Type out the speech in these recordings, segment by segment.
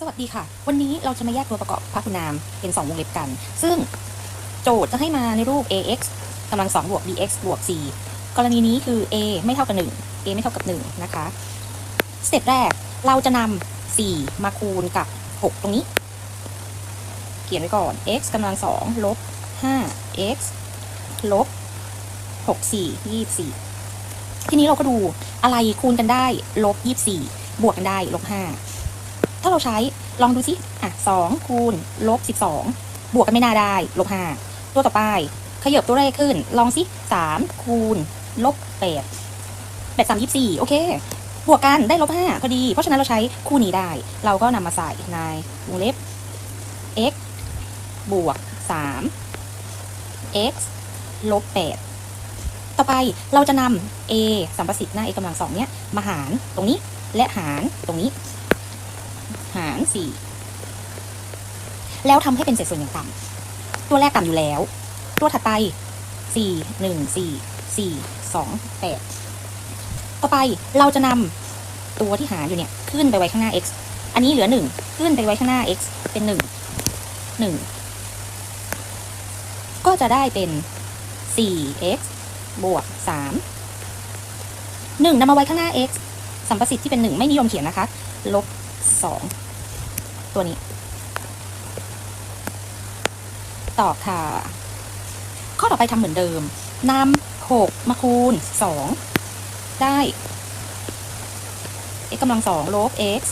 สวัสดีค่ะ วันนี้เราจะมาแยกตัวประกอบพหุนามเป็น 2 วงเล็บกัน ซึ่งโจทย์จะให้มาในรูป ax กำลัง2บวก bx บวก c กรณีนี้คือ a ไม่เท่ากับ 1 a ไม่เท่ากับ 1 นะคะสเต็ปแรกเราจะนำ4มาคูณกับ 6 ตรงนี้ เขียนไว้ก่อน x กำลัง2ลบ 5 x ลบ 6 4 24 ทีนี้เราก็ดูอะไรคูณกันได้ลบ 24 บวกกันได้ลบ 5 ถ้าเราใช้ลองดูสิอะสองคูณลบสิบสองบวกกันไม่น่าได้ลบห้าตัวต่อไปขยับตัวเลขขึ้น ลองสิสามคูณลบแปดแปดสามยี่สี่โอเค บวกกันได้ลบห้าพอดี เพราะฉะนั้นเราใช้คู่นี้ได้ เราก็นำมาใส่ในวงเล็บ x บวกสาม x ลบแปดต่อไปเราจะนำ a สัมประสิทธิ์หน้า a กำลังสองเนี้ยมาหารตรงนี้และหารตรงนี้ หารสี่แล้วทำให้เป็นเศษส่วนอย่างต่ำตัวแรกต่ำอยู่แล้ว ตัวถัดไปสี่หนึ่งสี่สี่สองแปดต่อไปเราจะนำตัวที่หารอยู่เนี่ยขึ้นไปไว้ข้างหน้า x อันนี้เหลือหนึ่งขึ้นไปไว้ข้างหน้า x เป็นหนึ่งหนึ่งก็จะได้เป็นสี่ x บวกสามหนึ่งนำมาไว้ข้างหน้า x สัมประสิทธิ์ที่เป็นหนึ่งไม่นิยมเขียนนะคะ ลบ สองตัวนี้ตอบค่ะ ข้อต่อไปทำเหมือนเดิมนำหกมาคูณสองได้ x กำลังสองลบ x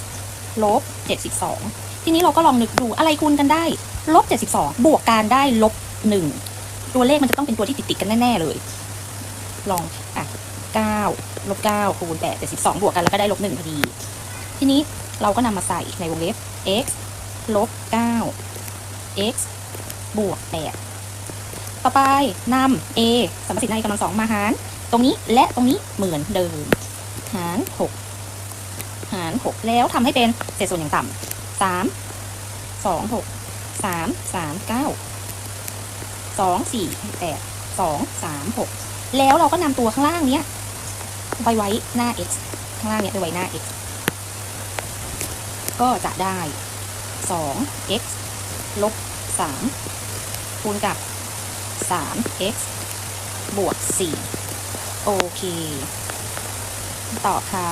ลบเจ็ดสิบสองทีนี้เราก็ลองนึกดูอะไรคูณกันได้ ลบเจ็ดสิบสองบวกการได้ลบหนึ่งตัวเลขมันจะต้องเป็นตัวที่ติดติดกันแน่ ๆ เลย ลอง อะเก้าลบเก้าคูณแปดเจ็ดสิบสองบวกกันแล้วก็ได้ลบหนึ่งพอดี ทีนี้ เราก็นำมาใส่ในวงเล็บ x ลบ 9 x บวก 8 ต่อไปนำ a สมประสิทธิ์ในกำลังสองมาหาร ตรงนี้และตรงนี้เหมือนเดิม หาร 6 หาร 6 แล้วทำให้เป็นเศษส่วนอย่างต่ำ3 2 6 3 3 9 2 4 8 2 3 6 แล้วเราก็นำตัวข้างล่างเนี้ยไปไว้หน้า x ข้างล่างเนี้ยไปไว้หน้า x ก็จะได้ 2 x ลบ 3 คูณกับ 3 x บวก 4 โอเค ต่อค่ะ